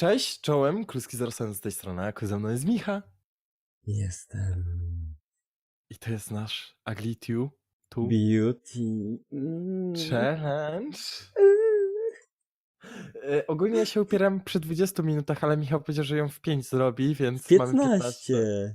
Cześć, czołem, Kluski Zarosen z tej strony, a ze mną jest Micha. Jestem. I to jest nasz Two, tu Beauty. Mm. Challenge. E, ogólnie ja się upieram przy 20 minutach, ale Michał powiedział, że ją w 5 zrobi, więc mamy 15. 15.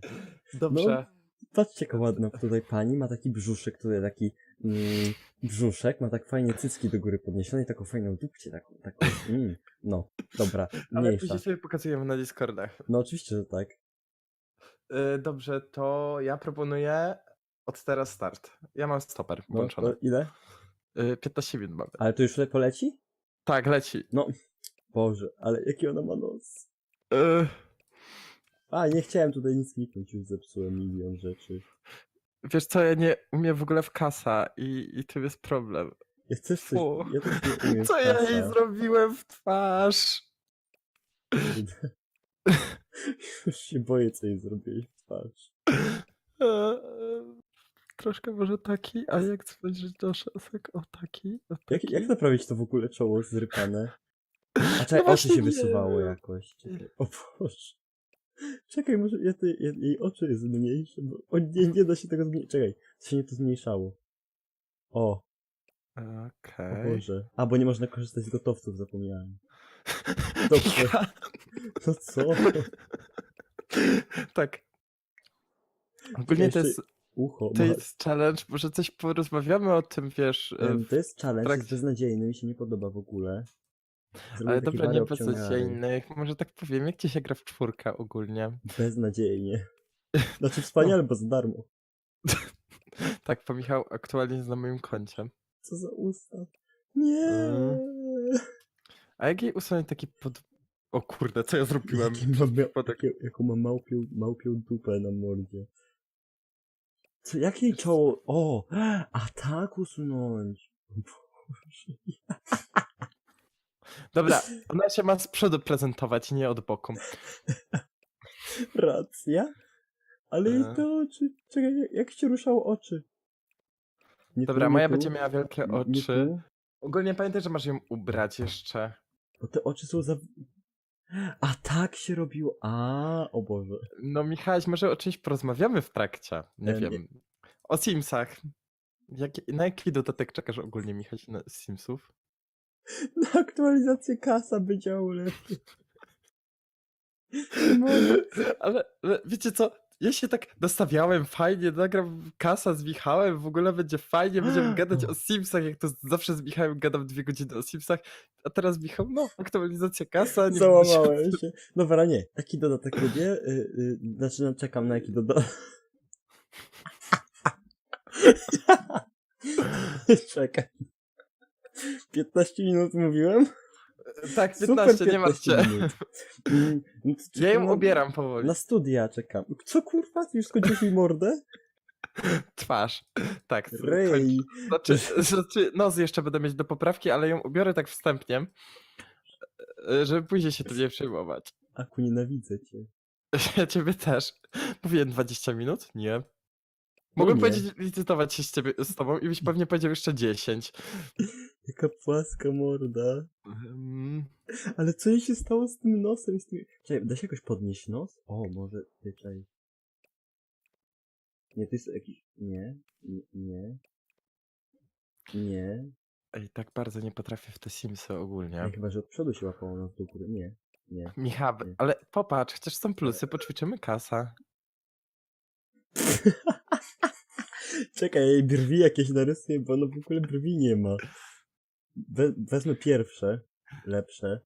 Dobrze. Patrzcie, jaka ładna tutaj pani. Ma taki brzuszek, tutaj taki mm, brzuszek. Ma tak fajnie cycki do góry podniesione i taką fajną dupcie. Taką, taką, mm. No, dobra, ale mniejsza. później sobie pokazujemy na Discordach. No oczywiście, że tak. E, dobrze, to ja proponuję od teraz start. Ja mam stoper No, włączony. to ile? E, 15 minut mamy. Ale to już le- poleci? Tak, leci. No, Boże, ale jaki ona ma nos. E, A, nie chciałem tutaj nic kliknąć, już zepsułem milion rzeczy. Wiesz co, ja nie umiem w ogóle w kasa i, i tym jest problem. Ja też coś, Fu. ja też nie umiem Co ja jej zrobiłem w twarz? Już się boję, co jej zrobiłeś w twarz. E, e, Troszkę może taki, a jak spojrzeć do szesek, o taki, o Jak, taki. jak naprawić to w ogóle czoło zrypane? A czekaj, No oczy właśnie się nie wysuwało jakoś. Czekaj. O Boże. Czekaj, może ja te, ja, jej oczy jest zmniejsze, bo o, nie, nie da się tego zmniejszyć. Czekaj, to się nie to zmniejszało. O, o Okej. Boże. A, bo nie można korzystać z gotowców, zapomniałem. Dobrze. No co? tak. Ogólnie to jest, Ucho. to jest challenge, może coś porozmawiamy o tym, wiesz, To jest challenge, trakcie- jest beznadziejny, mi się nie podoba w ogóle. Ale dobra, nie bez obciągany. innych. Może tak powiem, jak ci się gra w czwórkę ogólnie? Beznadziejnie. Znaczy wspaniale, bo za darmo. Tak, bo Michał aktualnie jest na moim koncie. Co za ustaw. Nie. Mm. A jak jej usunąć taki pod... O kurde, co ja zrobiłem? Mam, jaką mam małpią, małpią dupę na mordzie. Co, jakie czoło? O! A tak usunąć. Boże. Dobra, ona się ma z przodu prezentować, nie od boku. Racja. Ale jej E. te oczy. Czekaj, jak- się ruszało oczy? Nie Dobra, tu, nie moja tu, będzie miała wielkie nie oczy. tu, Ogólnie pamiętaj, że masz ją ubrać jeszcze. Bo te oczy są za... A tak się robiło. A, o Boże. No Michałeś, może o czymś porozmawiamy w trakcie. Nie E, wiem. O Simsach. Jak, na jaki dodatek czekasz ogólnie, Michał, na Simsów? Na aktualizację kasa by działo lepiej. Ale, ale wiecie co? Ja się tak nastawiałem fajnie, nagram kasa z Michałem, w ogóle będzie fajnie, będziemy gadać o Simsach, jak to zawsze z Michałem gadam dwie godziny o Simsach, a teraz Michał, no, aktualizacja kasa, nie będę się- Załamałem się. Dobra, nie. Taki dodatek lubię. Y, y, znaczy, no, czekam na jaki dodatek. Czekaj. 15 minut mówiłem? Tak, Super 15, nie martwcie. minut. Mm, no Ja ją na- ubieram powoli. Na studia czekam. Co kurwa? Ty już skończyłeś mi mordę? Twarz. Tak. Rej. Znaczy, znaczy, nos jeszcze będę mieć do poprawki, ale ją ubiorę tak wstępnie, e, żeby później się tym nie przejmować. Aku, nienawidzę cię. Ja ciebie też. Mówiłem 20 minut? Nie. Mogłem nie. powiedzieć, licytować się z, ciebie, z tobą i byś pewnie powiedział jeszcze 10. Jaka płaska morda. Mm, Ale co jej się stało z tym nosem? i Z tym... Czekaj, da się jakoś podnieść nos? O, może, czekaj. Nie, to jest jakiś... Nie, nie, nie. Nie. Ej, tak bardzo nie potrafię w te Simsy ogólnie. Ej, chyba, że od przodu się łapało nas do góry. Nie, nie. Michał, Nie. ale popatrz, chociaż są plusy, poćwiczymy kasa. Czekaj, jej brwi jakieś narysuję, bo ono w ogóle brwi nie ma. We, wezmę pierwsze, lepsze.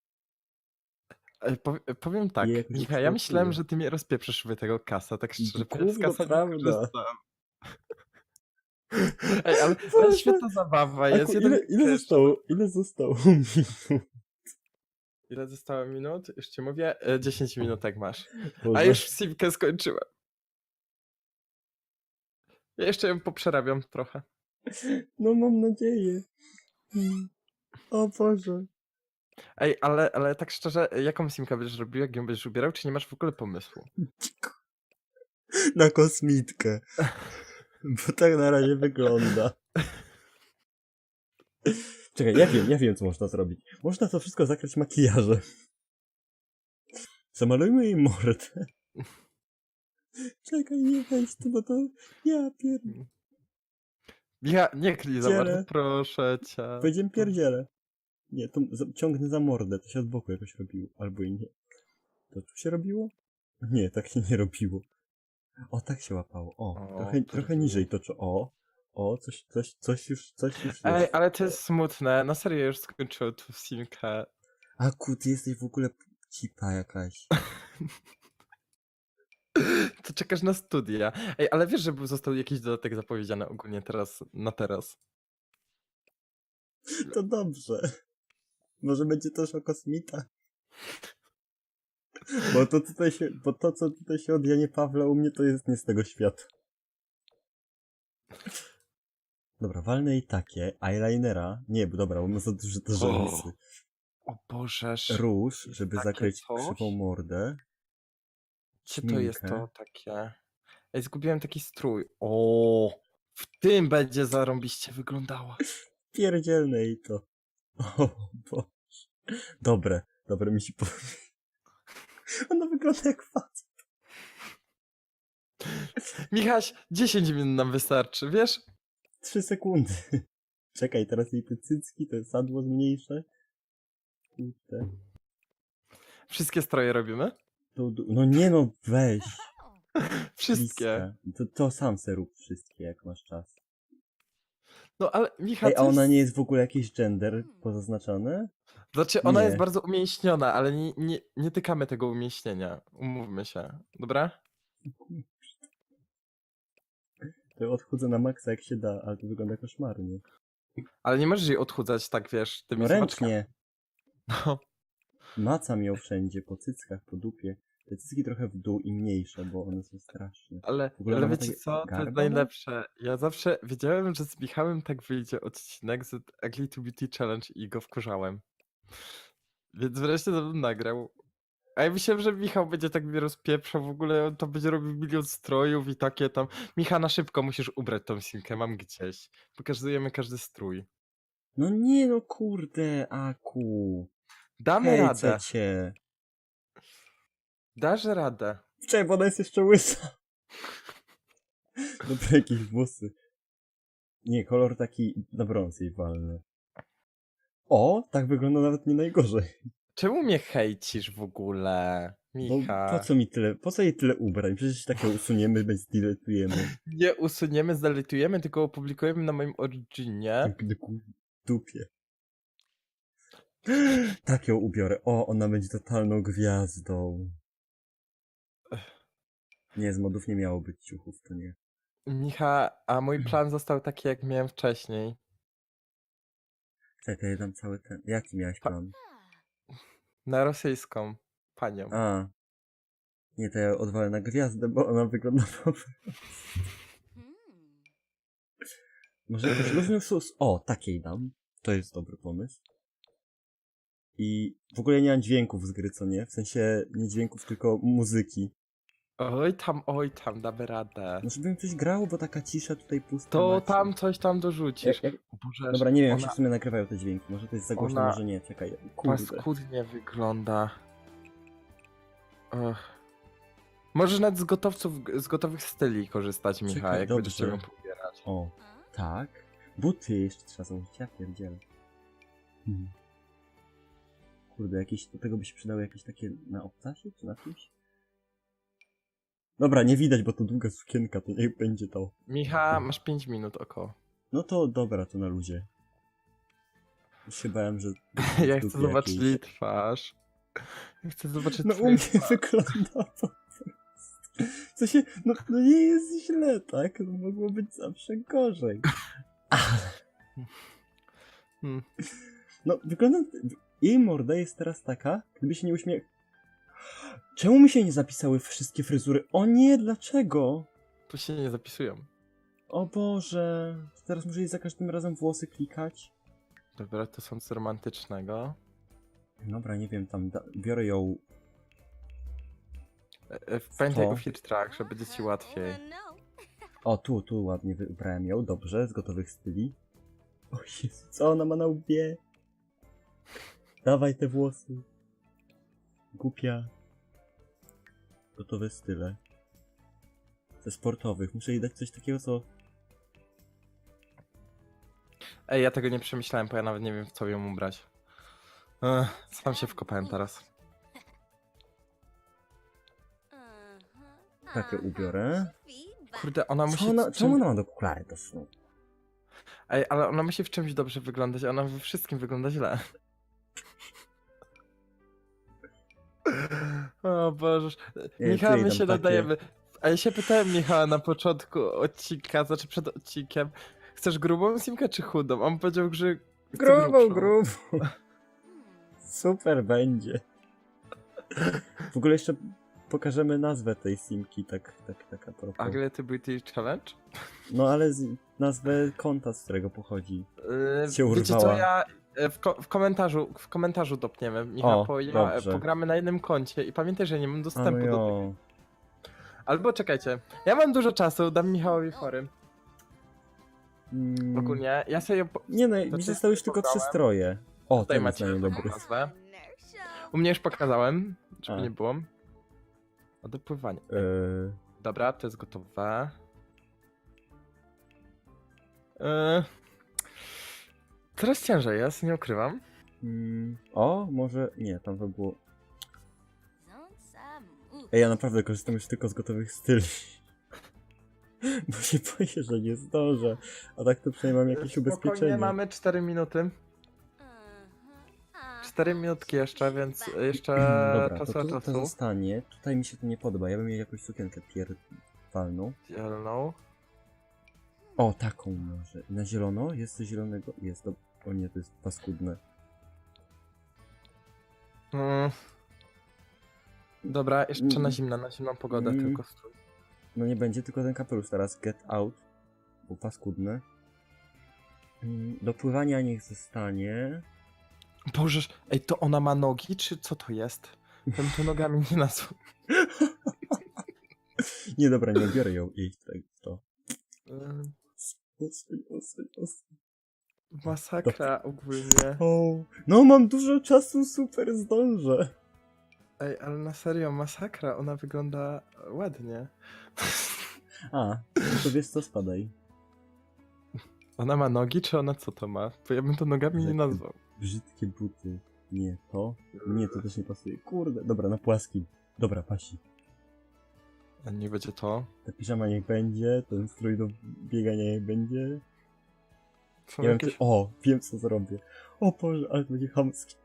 Ej, pow- powiem tak, Michał, ja myślałem, że ty mnie rozpieprzysz wy tego kasa, tak szczerze Gówno kasa prawda. Ej, ale, ale świetna zabawa jest. Aku, ile, ile zostało? Ile zostało minut? Ile zostało minut? Już ci mówię, e, 10 minutek masz. A Boże. już simkę skończyłem. Ja jeszcze ją poprzerabiam trochę. No mam nadzieję. Mm. O Boże. Ej, ale, ale tak szczerze, jaką simkę będziesz robił, jak ją będziesz ubierał, czy nie masz w ogóle pomysłu? Na kosmitkę. Bo tak na razie wygląda. Czekaj, ja wiem, ja wiem co można zrobić. Można to wszystko zakryć makijażem. Zamalujmy jej mordę. Czekaj, nie weź to, bo to ja pier... Ja, nie klij za bardzo, proszę cię. Powiedziałem pierdzielę. Nie, to za, ciągnę za mordę, to się od boku jakoś robiło. Albo i nie. To tu się robiło? Nie, tak się nie robiło. O, tak się łapało. O, O, trochę, to trochę było. niżej to czo- O, o, coś, coś, coś już, coś już Ej, jest. ale to jest smutne. Na serio już skończyłem tu simkę. A ku, ty jesteś w ogóle cipa jakaś. To czekasz na studia. Ej, ale wiesz, że został jakiś dodatek zapowiedziany ogólnie teraz, na teraz. To dobrze. Może będzie też o kosmita. Bo to tutaj się, bo to co tutaj się od Janie Pawła u mnie to jest nie z tego świata. Dobra, walnę i takie, eyelinera, nie, bo dobra, bo ma za duże te rzęsy. O Bożeż. Róż, żeby takie zakryć coś? krzywą mordę. Gdzie to jest to takie? Ej, zgubiłem taki strój. O, w tym będzie zarąbiście wyglądała. Pierdzielne i to. O Boże. Dobre, dobre mi się po... Ona wygląda jak facet. Michaś, 10 minut nam wystarczy, wiesz? Trzy sekundy. Czekaj, teraz jej te cycki, to sadło zmniejsze. Kurde. Wszystkie stroje robimy? To, du- no nie no, weź. Wszystkie. To, to sam se rób wszystkie, jak masz czas. No ale Michał, Ej, a to ona jest... nie jest w ogóle jakiś gender pozaznaczony? Znaczy, ona jest Nie. bardzo umięśniona, ale nie, nie, nie tykamy tego umięśnienia. Umówmy się. Dobra? To odchudzę na maksa jak się da, ale to wygląda koszmarnie. Ale nie możesz jej odchudzać tak, wiesz, tymi No ręcznie. No. Macam ją wszędzie, po cyckach, po dupie. Te cycki trochę w dół i mniejsze, bo one są straszne. Ale, ale wiecie takie co, to jest najlepsze. Ja zawsze wiedziałem, że z Michałem tak wyjdzie odcinek z Ugly to Beauty Challenge i go wkurzałem. Więc wreszcie to bym nagrał. A ja myślałem, że Michał będzie tak mnie rozpieprzał, w ogóle on to będzie robił milion strojów i takie tam. Micha, na szybko musisz ubrać tą simkę, mam gdzieś. Pokazujemy każdy strój. No nie no kurde, Aku. Damy radę. cię. Dasz radę. Czekaj, bo ona jest jeszcze łysa. Dobra, jakieś włosy. Nie, kolor taki na brąz jej walny. O, tak wygląda nawet nie najgorzej. Czemu mnie hejcisz w ogóle? Bo Micha. po co mi tyle, po co jej tyle ubrań? Przecież takie usuniemy, bez diletujemy. Nie usuniemy, zdeletujemy, tylko opublikujemy na moim Originie. W dupie. Tak ją ubiorę. O, ona będzie totalną gwiazdą. Nie, z modów nie miało być ciuchów, to nie. Micha, a mój plan został taki, jak miałem wcześniej. Czekaj, to ja dam cały ten... Jaki miałeś Pa- plan? Na rosyjską panią. A. Nie, to ja odwalę na gwiazdę, bo ona wygląda po Może jakoś luźny sus. O, takiej dam. To jest dobry pomysł. I w ogóle nie mam dźwięków z gry, co nie? W sensie nie dźwięków, tylko muzyki. Oj tam, oj tam, damy radę. No żeby mi coś grało, bo taka cisza tutaj pusta. To macie. tam coś tam dorzucisz. Jak, Boże, Dobra, nie wiem, jak się w sumie nagrywają te dźwięki. Może to jest za głośno, ona może nie. Czekaj, kurde. paskudnie wygląda. Ech. Możesz nawet z gotowców, z gotowych styli korzystać, Micha, Czekaj, jak będziesz dobrze. ją pobierać. O, tak. Buty jeszcze trzeba założyć, ja pierdzielę. Hmm. Kurde, jakieś, do tego by się przydały jakieś takie na obcasie, czy na czymś? Dobra, nie widać, bo to długa sukienka, to niech będzie to. Micha, masz 5 minut około. No to dobra, to na luzie. Już się bałem, że... Ja w chcę dupie zobaczyć jakiejś. jej twarz. Ja chcę zobaczyć No u twoją mnie twarz. wygląda po prostu. Co się... No, no nie jest źle, tak? No mogło być zawsze gorzej. Hmm. No, wygląda... Jej morda jest teraz taka, gdyby się nie uśmiech... Czemu mi się nie zapisały wszystkie fryzury? O nie, dlaczego? Tu się nie zapisują. O Boże, teraz muszę za każdym razem włosy klikać. Dobra, to są z romantycznego. Dobra, nie wiem, tam da... biorę ją... E, e, Pamiętaj o filtrach, że będzie ci łatwiej. O, tu, tu ładnie wybrałem ją, dobrze, z gotowych styli. O Jezu, co ona ma na łbie? Dawaj te włosy. Głupia. Gotowe style. Ze sportowych. Muszę jej dać coś takiego, co... Ej, ja tego nie przemyślałem, bo ja nawet nie wiem, w co ją ubrać. Ech, sam się wkopałem teraz. Takie ubiorę. Kurde, ona musi... Co ona, w czym- czemu ona ma do okulary do snu? Ej, ale ona musi w czymś dobrze wyglądać, a ona we wszystkim wygląda źle. O Boże. Michała, my się nadajemy. A ja się pytałem Michała na początku odcinka, znaczy przed odcinkiem, chcesz grubą simkę czy chudą? On powiedział, że Grubą, grubą. Super będzie. W ogóle jeszcze pokażemy nazwę tej simki, tak, tak, tak a propos. Ugly Beauty Challenge? No ale z, nazwę konta, z którego pochodzi. Yy, Się wiecie co, urwała. ja w, ko- w komentarzu w komentarzu dopniemy, Michał, O, bo ja dobrze. pogramy na jednym koncie i pamiętaj, że nie mam A no dostępu do tego. Albo czekajcie, ja mam dużo czasu, dam Michałowi fory. Mm, Ogólnie, ja sobie. Nie no, mi zostały już tylko trzy stroje. O, Tutaj ten macie najlepszy. nazwę. U mnie już pokazałem, żeby A. nie było. O dopływanie. Yy, Dobra, to jest gotowe. Yy... Coraz ciężej jest, nie ukrywam. mm, o, może... Nie, tam to było... Ej, ja naprawdę korzystam już tylko z gotowych styli. Bo się boję, że nie zdążę. A tak to przynajmniej mam jakieś Spokojnie, ubezpieczenie. mamy 4 minuty. 4 minutki jeszcze, więc jeszcze Dobra, to czasu tu to czasu. zostanie. Tutaj mi się to nie podoba. Ja bym jej jakąś sukienkę pierdolną. Zieloną. O, taką może. Na zielono? Jest coś zielonego? Jest to... O nie, to jest paskudne. Mm. Dobra, jeszcze na Mm. zimno, na zimną pogodę Mm. tylko strój. No nie będzie tylko ten kapelusz teraz. Get out. Bo paskudne. Mm, Do pływania niech zostanie. Bożeż, ej, to ona ma nogi, czy co to jest? Ten to nogami nie nazwał. Nie, dobra, nie biorę ją jej tutaj w to. Osuń, osuń, osuń. Masakra ogólnie. O, no mam dużo czasu, super, zdążę. Ej, ale na serio, masakra, ona wygląda ładnie. A, no to wiesz co, spadaj. Ona ma nogi, czy ona co to ma? Bo ja bym to nogami nie nazwał. Brzydkie buty. Nie, to? Nie, to też nie pasuje. Kurde, dobra, na płaskim. Dobra, pasi. A nie będzie to? Ta piżama niech będzie, ten strój do biegania niech będzie. Są Nie wiem, jakieś... czy... O, wiem co zrobię. O Boże, ale to będzie chamskie.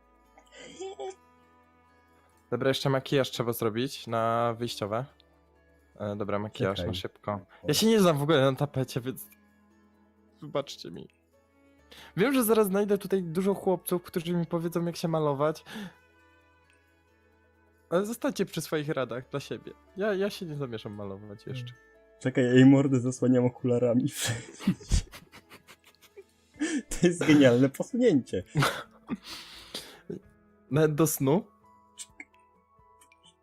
Dobra, jeszcze makijaż trzeba zrobić na wyjściowe. E, dobra, makijaż Czekaj. na szybko. Ja się nie znam w ogóle na tapecie, więc... Wybaczcie mi. Wiem, że zaraz znajdę tutaj dużo chłopców, którzy mi powiedzą, jak się malować. Ale zostańcie przy swoich radach dla siebie. Ja, ja się nie zamierzam malować jeszcze. Czekaj, ja jej mordę zasłaniam okularami. To jest genialne posunięcie. Nawet do snu?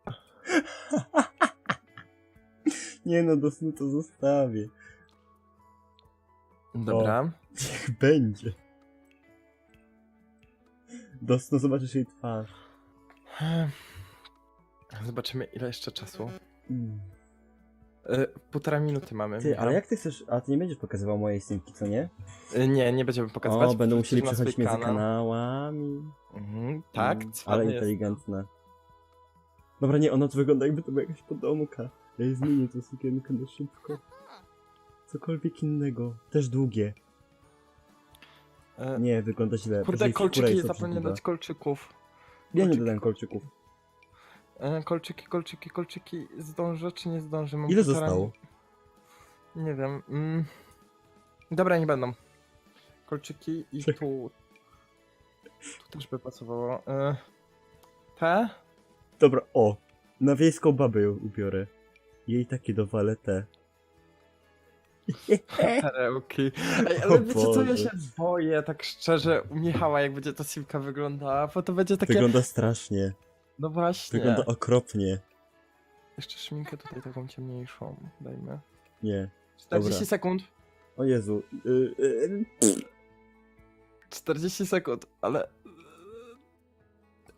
Nie no, do snu to zostawię. Dobra. Niech będzie. Do snu zobaczysz jej twarz. Zobaczymy, ile jeszcze czasu. Mm. E, półtora minuty mamy. Ty, ale jak ty chcesz... A ty nie będziesz pokazywał mojej synki, co nie? E, Nie, nie będziemy pokazywać. O, będą musieli na przechodzić swój między kanał. kanałami. Mhm, tak, Mm, cwany Ale jest. inteligentne. Dobra, nie, ona to wygląda jakby to była jakaś podomka. Ja jej zmienię tę sukienkę na szybko. Cokolwiek innego. Też długie. E, Nie, wygląda źle. Proszę Kurde, jej kolczyki, jest zapomniałem obrzydliwa. dać kolczyków. Ja nie kolczyki. dodałem kolczyków. E, kolczyki, kolczyki, kolczyki. Zdążę czy nie zdążę? Mam Ile półtora- zostało? Nie wiem. Mm. Dobra, nie będą. Kolczyki i Czekaj. tu... Tu też by pasowało. E, te? Dobra, o. Na wiejską babę ją ubiorę. Jej takie dowalę te. Perełki. Ej, O ale wiecie co, ja Boże. się boję, tak szczerze, u Michała, jak będzie ta simka wyglądała, bo to będzie takie... Wygląda strasznie. No właśnie. Wygląda okropnie. Jeszcze szminkę tutaj taką ciemniejszą, dajmy. Nie. 40 Dobra. sekund. O Jezu. Y, y, 40 sekund, ale...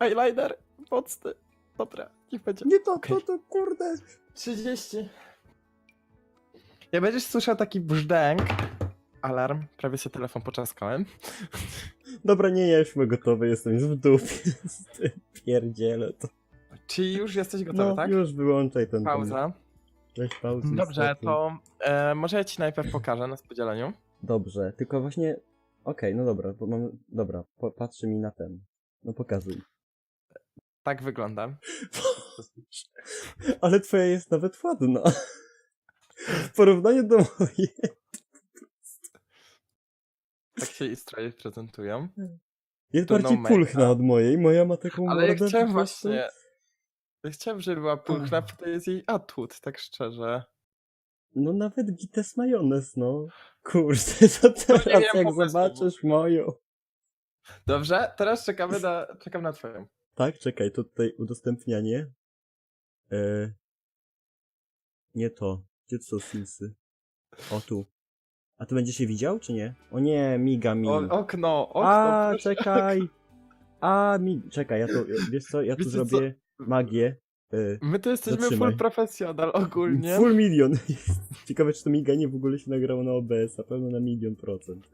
Eyeliner mocny. Dobra, Niech będzie. Nie to, Okej. to, to kurde. 30. Jak będziesz słyszał taki brzdęk, alarm, prawie się telefon poczaskałem. Dobra, nie, ja już gotowy, jestem już w dupie. z tym Pierdziele to. Czyli już jesteś gotowy, No, tak? już wyłączaj ten. Pauza. Weź pauzę. Dobrze, to e, może ja ci najpierw pokażę na spodzieleniu. Dobrze, tylko właśnie. Okej, no dobra, bo mam. Dobra, po, patrzy mi na ten. No pokazuj. Tak wygląda. Ale twoja jest nawet ładna. W porównaniu do mojej. Tak się i stroje prezentują. Jest To bardziej no pulchna od mojej. Moja ma taką Ale ja chciałem właśnie... Ja chciałem, żeby była pulchna, bo to jest jej atut, tak szczerze. No nawet gites majonez, no. Kurde, to teraz miałem jak zobaczysz moją. Dobrze, teraz czekamy na, czekam na twoją. Tak, czekaj, to tutaj udostępnianie. E... Nie to. Gdzie to są Simsy? O tu. A ty będziesz się widział, czy nie? O nie, miga mi. O, okno, okno. A, proszę. czekaj. A, mi... Czekaj, ja to, wiesz co, ja tu Wiecie zrobię magię. E... My to jesteśmy Zatrzymaj. full profesjonal ogólnie. Full milion. Ciekawe, czy to miganie w ogóle się nagrało na OBS, a pewno na milion procent.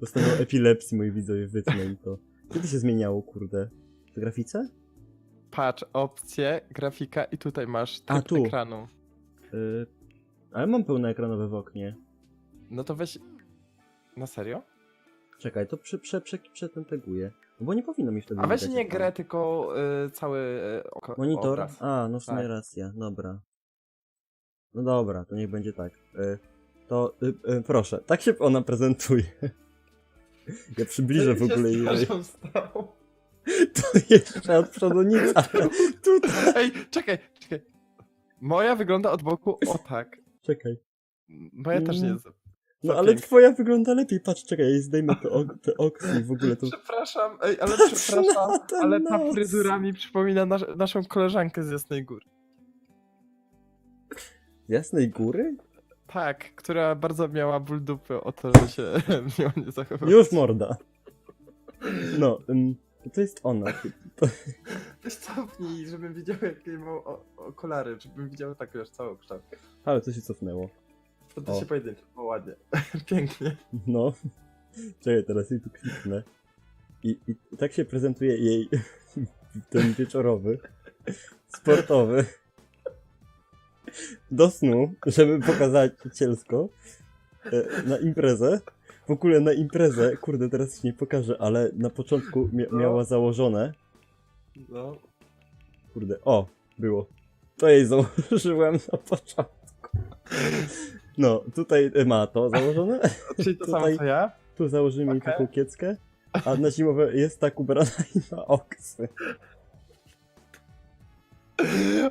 Dostaną epilepsji, moi widzowie, wytnę im to. Kiedy się zmieniało, kurde? W grafice? Patrz, opcje, grafika i tutaj masz A, tryb tu. ekranu. Y, ale mam pełnoekranowe w oknie. No to weź... Na serio? Czekaj, to prze, prze, prze, przetenteguję. No bo nie powinno mi wtedy A weź nie grę, tylko y, cały y, oko, Monitor? obraz. A, no w sumie Tak. racja, dobra. No dobra, to niech będzie tak. Y, to y, y, proszę, tak się ona prezentuje. Ja przybliżę w ogóle jej. To jeszcze od przodu nic, ale tutaj. Ej, czekaj, czekaj. Moja wygląda od boku o tak. Czekaj. Moja też nie Mm. jest. No ale twoja wygląda lepiej, patrz, czekaj, ja zdejmę te, ok te oksy i w ogóle to... Przepraszam, ej, ale Patrz przepraszam, ale ta nos. fryzura mi przypomina nas naszą koleżankę z Jasnej Góry. Jasnej góry? Tak, która bardzo miała ból dupy o to, że się miło nie zachowywać. Już morda. No, to jest ona. To, cofnij, żebym widział jakie ma okulary, żebym widział tak już całą kształt. ale to się cofnęło. To to O. się pojedynczo, o ładnie. Pięknie. No. Czekaj, teraz jej tu kliknę. I, I tak się prezentuje jej ten wieczorowy, sportowy. Do snu, żeby pokazać cielsko e, na imprezę. W ogóle na imprezę, kurde, teraz się nie pokażę, ale na początku mia No. miała założone. No. Kurde, o, było. To jej założyłem na początku. No, tutaj ma to założone. Czyli to Tutaj- samo co ja? Tu założymy Okej. taką kieckę, a na zimowe jest tak ubrana i ma oksy.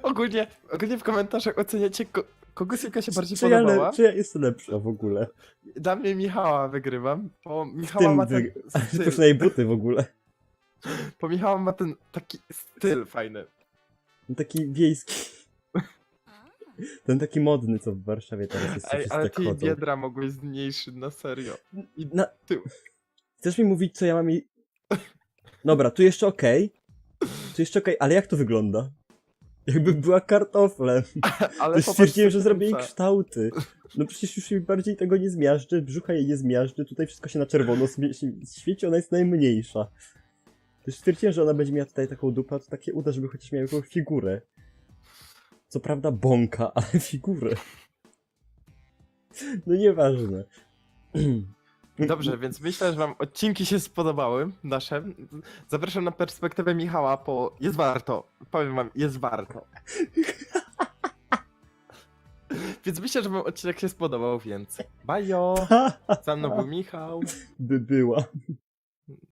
Ogólnie, ogólnie w komentarzach oceniacie, ko kogo Silka się bardziej Czy ja, podobała. le, czy ja jest lepsza w ogóle? Dla mnie Michała wygrywam, bo Michała ma ten styl, buty w ogóle. bo Michała ma ten taki styl fajny. Taki wiejski. Ten taki modny, co w Warszawie teraz jest, co Ej, wszyscy ale tak ty chodzą. biedra mogłeś zmniejszyć na serio. I Na... tył. Chcesz mi mówić, co ja mam jej... Dobra, tu jeszcze okej. Tu jeszcze okej, ale jak to wygląda? Jakby była kartoflem. ale To popatrz stwierdziłem, że zrobię jej kształty. No przecież już jej bardziej tego nie zmiażdżę, brzucha jej nie zmiażdżę, tutaj wszystko się na czerwono świeci, ona jest najmniejsza. To stwierdziłem, że ona będzie miała tutaj taką dupę, a to takie uda, żeby chociaż miała jakąś figurę. Co prawda bąka, ale figurę. No nieważne. Dobrze, więc myślę, że wam odcinki się spodobały, nasze. Zapraszam na perspektywę Michała, bo jest warto. Powiem wam, jest warto. Więc myślę, że wam odcinek się spodobał, więc bajo! Za mną był Michał. By była.